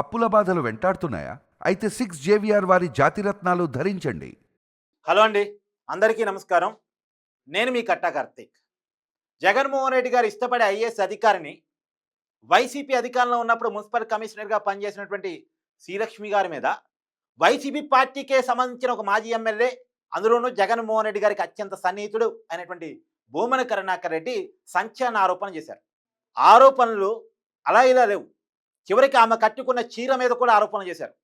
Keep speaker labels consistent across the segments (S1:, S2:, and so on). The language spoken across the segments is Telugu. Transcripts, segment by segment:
S1: అప్పుల బాధలు వెంటాడుతున్నాయా? అయితే సిక్స్ జేవిఆర్ వారి జాతిరత్నాలు ధరించండి.
S2: హలో అండి. అందరికీ నమస్కారం. నేను మీ కట్టా కార్తీక్. జగన్మోహన్ రెడ్డి గారు ఇష్టపడే ఐఏఎస్ అధికారిని వైసీపీ అధికారంలో ఉన్నప్పుడు మున్సిపల్ కమిషనర్గా పనిచేసినటువంటి శ్రీలక్ష్మి గారి మీద వైసీపీ పార్టీకే సంబంధించిన ఒక మాజీ ఎమ్మెల్యే అందులోనూ జగన్మోహన్ రెడ్డి గారికి అత్యంత సన్నిహితుడు అయినటువంటి భూమన కరుణాకర్ రెడ్డి సంచలన ఆరోపణ చేశారు. ఆరోపణలు అలా ఇలా లేవు. చివరికి ఆమె కట్టుకున్న చీర మీద కూడా ఆరోపణ చేశారు.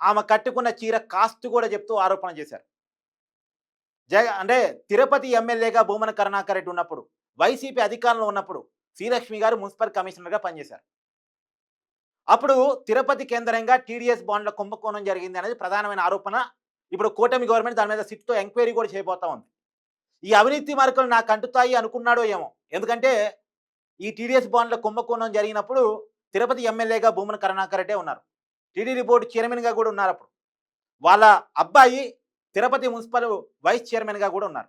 S2: ఆమె కట్టుకున్న చీర కాస్ట్ కూడా చెప్తూ ఆరోపణ చేశారు. జగ అంటే తిరుపతి ఎమ్మెల్యేగా భూమన కరుణాకర్ రెడ్డి ఉన్నప్పుడు వైసీపీ అధికారంలో ఉన్నప్పుడు శ్రీలక్ష్మి గారు మున్సిపల్ కమిషనర్గా పనిచేశారు. అప్పుడు తిరుపతి కేంద్రంగా టీడీఎస్ బాండ్ల కుంభకోణం జరిగింది అనేది ప్రధానమైన ఆరోపణ. ఇప్పుడు కూటమి గవర్నమెంట్ దాని మీద సిట్తో ఎంక్వైరీ కూడా చేయబోతా ఉంది. ఈ అవినీతి మార్కులు నాకు అంటుతాయి అనుకున్నాడో ఏమో. ఎందుకంటే ఈ టీడీఎస్ బాండ్ల కుంభకోణం జరిగినప్పుడు తిరుపతి ఎమ్మెల్యేగా భూమన కరుణాకర్ ఉన్నారు. టీడీడీ బోర్డు చైర్మన్గా కూడా ఉన్నారు అప్పుడు. వాళ్ళ అబ్బాయి తిరుపతి మున్సిపల్ వైస్ చైర్మన్గా కూడా ఉన్నారు.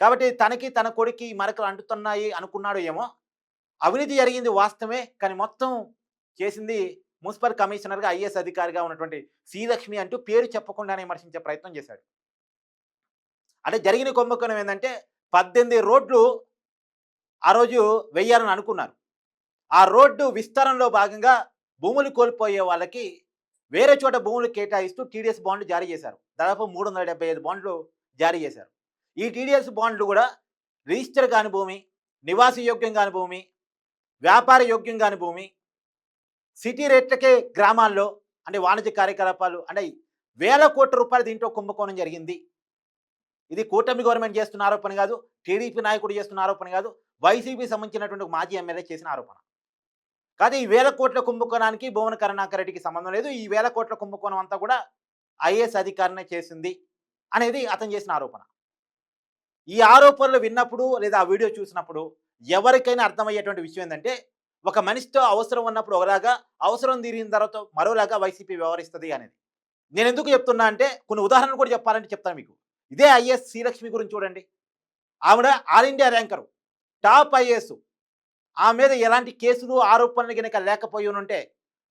S2: కాబట్టి తనకి తన కొడుకి ఈ మరకలు అంటుతున్నాయి అనుకున్నాడు ఏమో. అవినీతి జరిగింది వాస్తవమే కానీ మొత్తం చేసింది మున్సిపల్ కమిషనర్గా ఐఏఎస్ అధికారిగా ఉన్నటువంటి శ్రీలక్ష్మి అంటూ పేరు చెప్పకుండానే విమర్శించే ప్రయత్నం చేశాడు. అంటే జరిగిన కుంభకోణం ఏంటంటే పద్దెనిమిది రోడ్లు ఆ రోజు వెయ్యాలని అనుకున్నారు. ఆ రోడ్డు విస్తరణలో భాగంగా భూములు కోల్పోయే వాళ్ళకి వేరే చోట భూములు కేటాయిస్తూ టీడీఎస్ బాండ్లు జారీ చేశారు. దాదాపు మూడు వందల డెబ్బై ఐదు బాండ్లు జారీ చేశారు. ఈ టీడీఎస్ బాండ్లు కూడా రిజిస్టర్ కాని భూమి నివాస యోగ్యం కాని భూమి వ్యాపార యోగ్యం కాని భూమి సిటీ రేట్లకే గ్రామాల్లో అంటే వాణిజ్య కార్యకలాపాలు అంటే వేల కోట్ల రూపాయలు దీంట్లో కుంభకోణం జరిగింది. ఇది కూటమి గవర్నమెంట్ చేస్తున్న ఆరోపణ కాదు టీడీపీ నాయకుడు చేస్తున్న ఆరోపణ కాదు వైసీపీ సంబంధించినటువంటి మాజీ ఎమ్మెల్యే చేసిన ఆరోపణ. కాదు ఈ వేల కోట్ల కుంభకోణానికి భువన కరుణాకర్ రెడ్డికి సంబంధం లేదు. ఈ వేల కోట్ల కుంభకోణం అంతా కూడా ఐఏఎస్ అధికారినే చేసింది అనేది అతను చేసిన ఆరోపణ. ఈ ఆరోపణలు విన్నప్పుడు లేదా ఆ వీడియో చూసినప్పుడు ఎవరికైనా అర్థమయ్యేటువంటి విషయం ఏంటంటే ఒక మనిషితో అవసరం ఉన్నప్పుడు ఒకలాగా అవసరం తీరిన తర్వాత మరోలాగా వైసీపీ వ్యవహరిస్తుంది అనేది. నేను ఎందుకు చెప్తున్నా అంటే కొన్ని ఉదాహరణలు కూడా చెప్పాలంటే చెప్తాను మీకు. ఇదే ఐఏఎస్ శ్రీలక్ష్మి గురించి చూడండి. ఆవిడ all India ranker. Top IAS ఆమె మీద ఎలాంటి కేసులు ఆరోపణలు కనుక లేకపోయి ఉంటే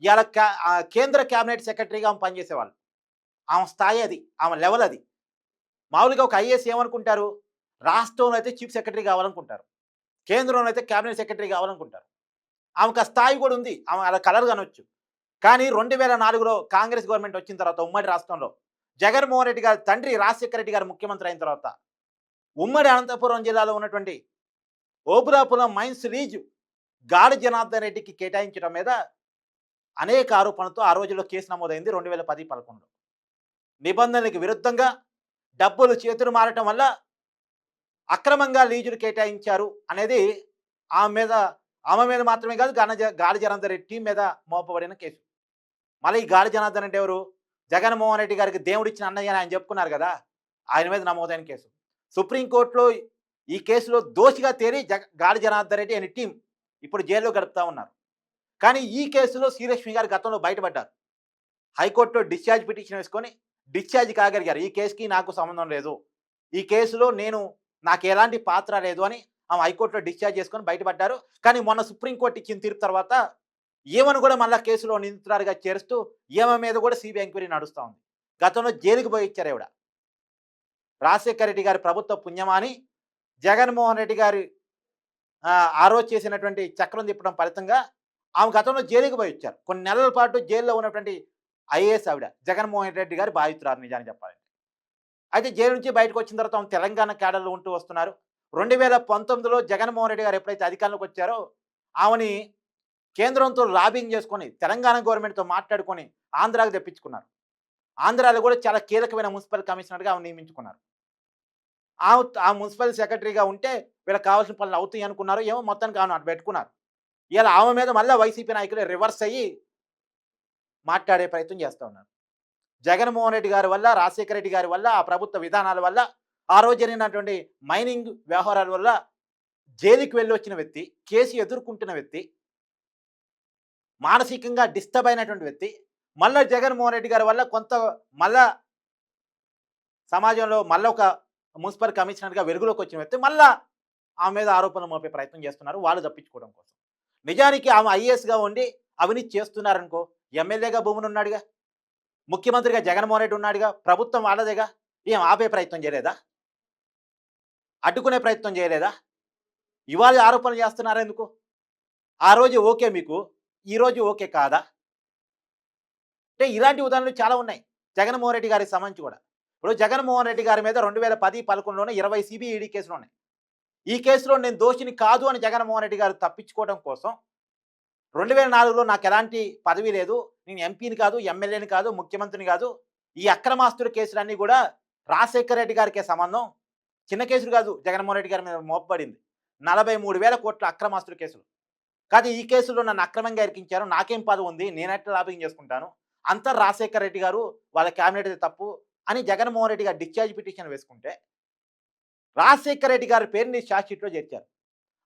S2: ఇవాళ కేంద్ర కేబినెట్ సెక్రటరీగా ఆమె పనిచేసేవాళ్ళు. ఆమె స్థాయి అది ఆమె లెవెల్ అది. మామూలుగా ఒక ఐఏఎస్ ఏమనుకుంటారు? రాష్ట్రంలో అయితే చీఫ్ సెక్రటరీ కావాలనుకుంటారు. కేంద్రంలో అయితే కేబినెట్ సెక్రటరీ కావాలనుకుంటారు. ఆమెకు స్థాయి కూడా ఉంది. ఆమె అలా కలర్ కనొచ్చు. కానీ రెండు వేల నాలుగులో కాంగ్రెస్ గవర్నమెంట్ వచ్చిన తర్వాత ఉమ్మడి రాష్ట్రంలో జగన్మోహన్ రెడ్డి గారి తండ్రి రాజశేఖర రెడ్డి గారు ముఖ్యమంత్రి అయిన తర్వాత ఉమ్మడి అనంతపురం జిల్లాలో ఉన్నటువంటి ఓపులాపురం మైన్స్ రీజు గాడి జనార్దన్ రెడ్డికి కేటాయించడం మీద అనేక ఆరోపణలతో ఆ రోజుల్లో కేసు నమోదైంది రెండు వేల పది పదకొండులో నిబంధనలకు విరుద్ధంగా డబ్బులు చేతులు మారటం వల్ల అక్రమంగా లీజులు కేటాయించారు అనేది ఆమె మీద ఆమె మీద మాత్రమే కాదు గాన గాలి జనార్దన్ రెడ్డి టీం మీద మోపబడిన కేసు. మళ్ళీ ఈ గాలి జనార్దన్ రెడ్డి ఎవరు? జగన్మోహన్ రెడ్డి గారికి దేవుడిచ్చిన అన్నయ్య అని ఆయన చెప్పుకున్నారు కదా! ఆయన మీద నమోదైన కేసు. సుప్రీంకోర్టులో ఈ కేసులో దోషిగా తేలి జగ గాలి జనార్దన్ రెడ్డి అనే టీం ఇప్పుడు జైల్లో గడుపుతా ఉన్నారు. కానీ ఈ కేసులో శ్రీలక్ష్మి గారు గతంలో బయటపడ్డారు. హైకోర్టులో డిశ్చార్జ్ పిటిషన్ వేసుకొని డిశ్చార్జ్ కాగలిగారు. ఈ కేసుకి నాకు సంబంధం లేదు. ఈ కేసులో నేను నాకు ఎలాంటి పాత్ర లేదు అని ఆమె హైకోర్టులో డిశ్చార్జ్ చేసుకొని బయటపడ్డారు. కానీ మొన్న సుప్రీంకోర్టు ఇచ్చిన తీర్పు తర్వాత ఏమని కూడా మళ్ళీ కేసులో నిందితురాలుగా చేరుస్తూ ఏమ మీద కూడా సిబిఐ ఎంక్వైరీ నడుస్తూ ఉంది. గతంలో జైలుకి పోయి ఇచ్చారు ఇవిడ రాజశేఖర రెడ్డి గారి ప్రభుత్వ పుణ్యమాని జగన్మోహన్ రెడ్డి గారి ఆ, రోజు చేసినటువంటి చక్రం తిప్పడం ఫలితంగా ఆమె గతంలో జైలుకి పోయి ఇచ్చారు కొన్ని నెలల పాటు జైల్లో ఉన్నటువంటి ఐఏఎస్ ఆవిడ జగన్మోహన్ రెడ్డి గారు బాధితురారు నిజాన్ని చెప్పాలంటే. అయితే జైలు నుంచి బయటకు వచ్చిన తర్వాత ఆమె తెలంగాణ కేడర్లో ఉంటూ వస్తున్నారు. రెండు వేల పంతొమ్మిదిలో జగన్మోహన్ రెడ్డి గారు ఎప్పుడైతే అధికారంలోకి వచ్చారో ఆమెని కేంద్రంతో లాబింగ్ చేసుకొని తెలంగాణ గవర్నమెంట్తో మాట్లాడుకొని ఆంధ్రాకు తెప్పించుకున్నారు. ఆంధ్రాలో కూడా చాలా కీలకమైన మున్సిపల్ కమిషనర్గా ఆమె నియమించుకున్నారు. ఆమె ఆ మున్సిపల్ సెక్రటరీగా ఉంటే వీళ్ళకి కావాల్సిన పనులు అవుతాయి అనుకున్నారు ఏమో మొత్తానికి ఆమెను అటు పెట్టుకున్నారు. ఇలా ఆమె మీద మళ్ళీ వైసీపీ నాయకులు రివర్స్ అయ్యి మాట్లాడే ప్రయత్నం చేస్తూ ఉన్నారు. జగన్మోహన్ రెడ్డి గారి వల్ల రాజశేఖర రెడ్డి గారి వల్ల ఆ ప్రభుత్వ విధానాల వల్ల ఆ రోజు జరిగినటువంటి మైనింగ్ వ్యవహారాల వల్ల జైలుకి వెళ్ళి వచ్చిన వ్యక్తి కేసు ఎదుర్కొంటున్న వ్యక్తి మానసికంగా డిస్టర్బ్ అయినటువంటి వ్యక్తి మళ్ళా జగన్మోహన్ రెడ్డి గారి వల్ల కొంత మళ్ళా సమాజంలో మళ్ళీ ఒక మున్సిపల్ కమిషనర్గా వెలుగులోకి వచ్చిన వ్యక్తి మళ్ళా ఆమె మీద ఆరోపణలు మోపే ప్రయత్నం చేస్తున్నారు వాళ్ళు తప్పించుకోవడం కోసం. నిజానికి ఆమె ఐఏఎస్గా ఉండి అవినీతి చేస్తున్నారనుకో ఎమ్మెల్యేగా భూములు ఉన్నాడుగా? ముఖ్యమంత్రిగా జగన్మోహన్ రెడ్డి ఉన్నాడుగా? ప్రభుత్వం వాళ్ళదేగా? ఏం ఆపే ప్రయత్నం చేయలేదా? అడ్డుకునే ప్రయత్నం చేయలేదా? ఇవాళ ఆరోపణలు చేస్తున్నారా ఎందుకు? ఆ రోజు ఓకే మీకు ఈ రోజు ఓకే కాదా? అంటే ఇలాంటి ఉదాహరణలు చాలా ఉన్నాయి. జగన్మోహన్ రెడ్డి గారికి సంబంధించి కూడా. ఇప్పుడు జగన్మోహన్ రెడ్డి గారి మీద రెండు వేల పది పదకొండులోనే ఇరవై సిబిఈడి కేసులు ఉన్నాయి. ఈ కేసులో నేను దోషిని కాదు అని జగన్మోహన్ రెడ్డి గారు తప్పించుకోవడం కోసం రెండు వేల నాలుగులో నాకు ఎలాంటి పదవి లేదు. నేను ఎంపీని కాదు ఎమ్మెల్యేని కాదు ముఖ్యమంత్రిని కాదు. ఈ అక్రమాస్తుల కేసులన్నీ కూడా రాజశేఖర రెడ్డి గారికే సంబంధం. చిన్న కేసులు కాదు జగన్మోహన్ రెడ్డి గారి మీద మోపబడింది. నలభై మూడు వేల కోట్ల అక్రమాస్తుల కేసులు. కాదు ఈ కేసులో నన్ను అక్రమంగా ఇరికించారు. నాకేం పదవి ఉంది? నేనెట్లా లాభింగ్ చేసుకుంటాను? అంతా రాజశేఖర రెడ్డి గారు వాళ్ళ క్యాబినెట్ తప్పు అని జగన్మోహన్ రెడ్డి గారు డిశ్చార్జ్ పిటిషన్ వేసుకుంటే రాజశేఖర రెడ్డి గారి పేరుని షార్జ్షీట్లో చేర్చారు.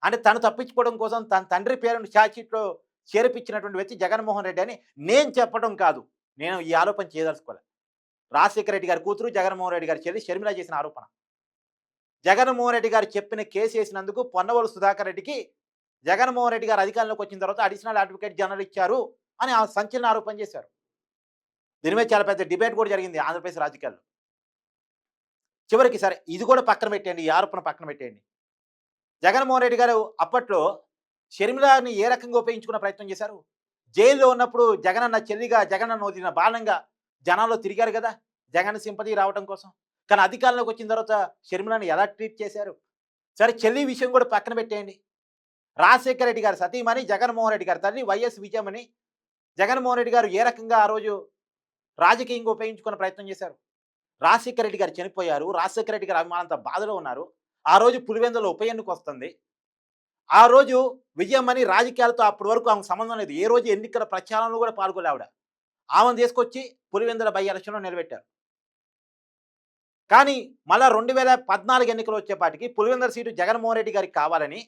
S2: అంటే తను తప్పించుకోవడం కోసం తన తండ్రి పేరును షార్జ్షీట్లో చేర్పించినటువంటి వ్యక్తి జగన్మోహన్ రెడ్డి అని నేను చెప్పడం కాదు. నేను ఈ ఆరోపణ చేయదలుచుకోలేదు రాజశేఖర రెడ్డి గారి కూతురు జగన్మోహన్ రెడ్డి గారి చెల్లి షర్మిల చేసిన ఆరోపణ. జగన్మోహన్ రెడ్డి గారు చెప్పిన కేసు వేసినందుకు పొన్నవోలు సుధాకర్ రెడ్డికి జగన్మోహన్ రెడ్డి గారు అధికారంలోకి వచ్చిన తర్వాత అడిషనల్ అడ్వకేట్ జనరల్ ఇచ్చారు అని ఆ సంచలన ఆరోపణ చేశారు. దీని మీద చాలా పెద్ద డిబేట్ కూడా జరిగింది ఆంధ్రప్రదేశ్ రాజకీయాల్లో. చివరికి సరే ఇది కూడా పక్కన పెట్టేయండి ఈ ఆరోపణ పక్కన పెట్టేయండి. జగన్మోహన్ రెడ్డి గారు అప్పట్లో షర్మిలాని ఏ రకంగా ఉపయోగించుకునే ప్రయత్నం చేశారు? జైల్లో ఉన్నప్పుడు జగన్ అన్న చెల్లిగా జగన్ అన్న వదిలిన బాణంగా జనాల్లో తిరిగారు కదా జగన్ సింపతి రావడం కోసం. కానీ అధికారంలోకి వచ్చిన తర్వాత షర్మిలాని ఎలా ట్రీట్ చేశారు? సరే చెల్లి విషయం కూడా పక్కన పెట్టేయండి. రాజశేఖర రెడ్డి గారు సతీమణి జగన్మోహన్ రెడ్డి గారు తల్లి వైఎస్ విజయమని జగన్మోహన్ రెడ్డి గారు ఏ రకంగా ఆ రోజు రాజకీయంగా ఉపయోగించుకునే ప్రయత్నం చేశారు? రాజశేఖర రెడ్డి గారు చనిపోయారు. రాజశేఖర రెడ్డి గారు అభిమానంతో బాధలో ఉన్నారు. ఆ రోజు పులివెందులో ఉప ఎన్నిక వస్తుంది. ఆ రోజు విజయమని రాజకీయాలతో అప్పటి వరకు ఆమెకు సంబంధం లేదు. ఏ రోజు ఎన్నికల ప్రచారంలో కూడా పాల్గొలే ఆవిడ. ఆమెను తీసుకొచ్చి పులివెందుల బై ఎలక్షన్లో నిలబెట్టారు. కానీ మళ్ళా రెండు వేల పద్నాలుగు ఎన్నికలు వచ్చేపాటికి పులివెందుల సీటు జగన్మోహన్ రెడ్డి గారికి కావాలని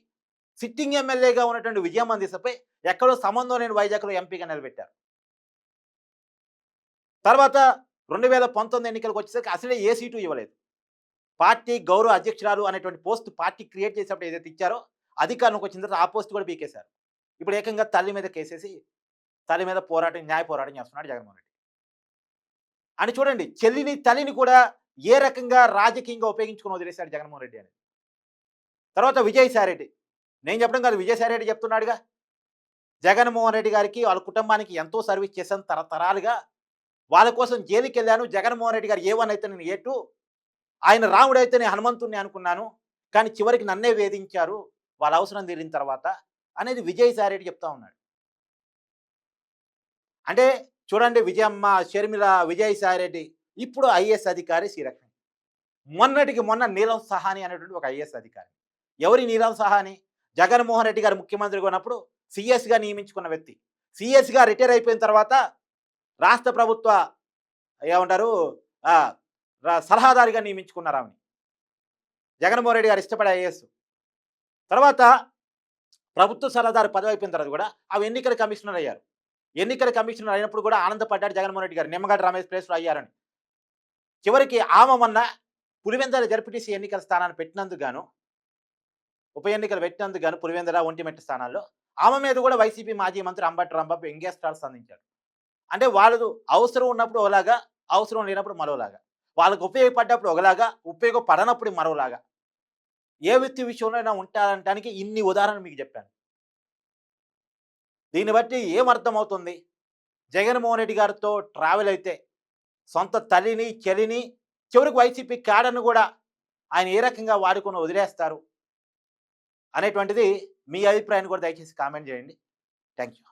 S2: సిట్టింగ్ ఎమ్మెల్యేగా ఉన్నటువంటి విజయమ్మ దిశపై ఎక్కడో సంబంధం లేని వైజాగ్లో ఎంపీగా నిలబెట్టారు. తర్వాత రెండు వేల పంతొమ్మిది ఎన్నికలకు వచ్చేసరికి అసలే ఏ సీటు ఇవ్వలేదు. పార్టీ గౌరవ అధ్యక్షురాలు అనేటువంటి పోస్ట్ పార్టీ క్రియేట్ చేసినప్పుడు ఏదైతే ఇచ్చారో అధికారంలోకి వచ్చిన తర్వాత ఆ పోస్ట్ కూడా పీకేశారు. ఇప్పుడు ఏకంగా తల్లి మీద కేసేసి తల్లి మీద పోరాటం న్యాయ పోరాటం చేస్తున్నాడు జగన్మోహన్ రెడ్డి. అని చూడండి చెల్లిని తల్లిని కూడా ఏ రకంగా రాజకీయంగా ఉపయోగించుకుని వదిలేశాడు జగన్మోహన్ రెడ్డి అని తర్వాత విజయసాయిరెడ్డి నేను చెప్పడం కాదు విజయసాయిరెడ్డి చెప్తున్నాడుగా. జగన్మోహన్ రెడ్డి గారికి వాళ్ళ కుటుంబానికి ఎంతో సర్వీస్ చేశాను తరతరాలుగా. వాళ్ళ కోసం జైలుకి వెళ్ళాను జగన్మోహన్ రెడ్డి గారు ఏ వన్ అయితే నేను ఏ టూ ఆయన రాముడు అయితే నేను హనుమంతుణ్ణి అనుకున్నాను. కానీ చివరికి నన్నే వేధించారు. వాళ్ళ అవసరం తీరిన తర్వాత అనేది విజయసాయి రెడ్డి చెప్తా ఉన్నాడు. అంటే చూడండి విజయమ్మ షర్మిల విజయసాయి రెడ్డి ఇప్పుడు ఐఏఎస్ అధికారి శ్రీలక్ష్మి మొన్నటికి మొన్న నీలం సహాని అనేటువంటి ఒక ఐఏఎస్ అధికారి. ఎవరి నీలం సహాని? జగన్మోహన్ రెడ్డి గారు ముఖ్యమంత్రిగా ఉన్నప్పుడు సిఎస్గా నియమించుకున్న వ్యక్తి. సిఎస్గా రిటైర్ అయిపోయిన తర్వాత రాష్ట్ర ప్రభుత్వ ఏమంటారు? ఆ, సలహాదారిగా నియమించుకున్నారు ఆమెని జగన్మోహన్ రెడ్డి గారు ఇష్టపడే ఐఏఎస్. తర్వాత ప్రభుత్వ సలహాదారు పదవి అయిపోయిన తర్వాత కూడా అవి ఎన్నికల కమిషనర్ అయ్యారు. ఎన్నికల కమిషనర్ అయినప్పుడు కూడా ఆనందపడ్డాడు జగన్మోహన్ రెడ్డి గారు. నిమ్మగడ్డ రమేష్ ప్లేస్లో అయ్యారని. చివరికి ఆమె మొన్న పులివెందల జడ్పీటీసీ ఎన్నికల స్థానాన్ని పెట్టినందుకు గాను ఉప ఎన్నికలు పెట్టినందుకు గాను పులివెందల ఒంటిమెట్ట స్థానాల్లో ఆమె మీద కూడా వైసీపీ మాజీ మంత్రి అంబటి రాంబాబు ఎంగేస్ట్రాలు స్పందించాడు అంటే వాళ్ళు అవసరం ఉన్నప్పుడు ఒకలాగా అవసరం లేనప్పుడు మరోలాగా. వాళ్ళకు ఉపయోగపడ్డప్పుడు ఒకలాగా ఉపయోగపడనప్పుడు మరోలాగా. ఏ వ్యక్తి విషయంలో అయినా ఉంటారంటానికి ఇన్ని ఉదాహరణలు మీకు చెప్పాను. దీన్ని బట్టి ఏం అర్థమవుతుంది? జగన్మోహన్ రెడ్డి గారితో ట్రావెల్ అయితే సొంత తల్లిని చెలిని చివరికి వైసీపీ క్యాడర్ను కూడా ఆయన ఏ రకంగా వాడుకొని వదిలేస్తారు? అనేటువంటిది మీ అభిప్రాయాన్ని కూడా దయచేసి కామెంట్ చేయండి. Thank you